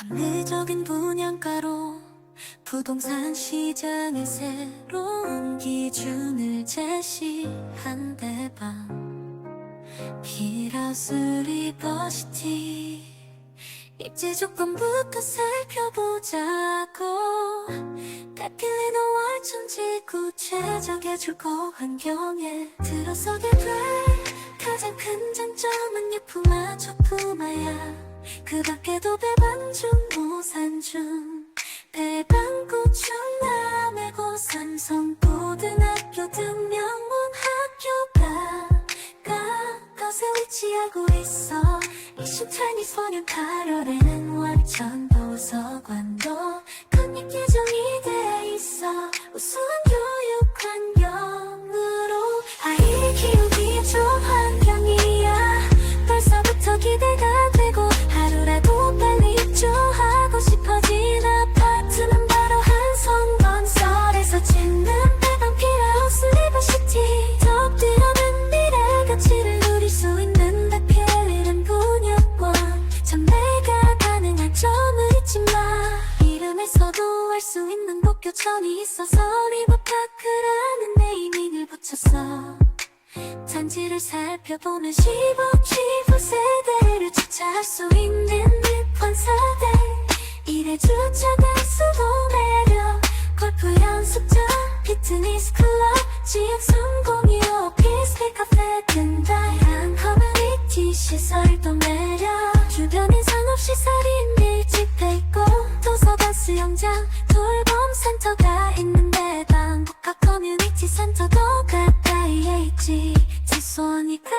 합리적인 분양가로 부동산 시장의 새로운 기준을 제시한 대방. 빌하우스 리버시티 입지 조건부터 살펴보자고. 가필리는 월천지 구체적의 주거 환경에 들어서게 돼 가장 큰 장점은 예품아 저품아야. 그 밖에도 배반중 모산중. 배방구 충남의 고삼. 성 고등학교 등 명문 학교가 가까스에 위치하고 있어. 2020 소년 8월에는 월천 도서관도 이름에서도 알 수 있는 복교천이 있어서 리버파크라는 네이밍을 붙였어 단지를 살펴보면 15, 15세대를 주차할 수 있는 립환사대. 일에 주차장 수도 매력. 골프 연습장 피트니스 클럽 지역 성 광장 돌봄 센터가 있는데 방북학 커뮤니티 센터도 가까이에 있지. 지소니까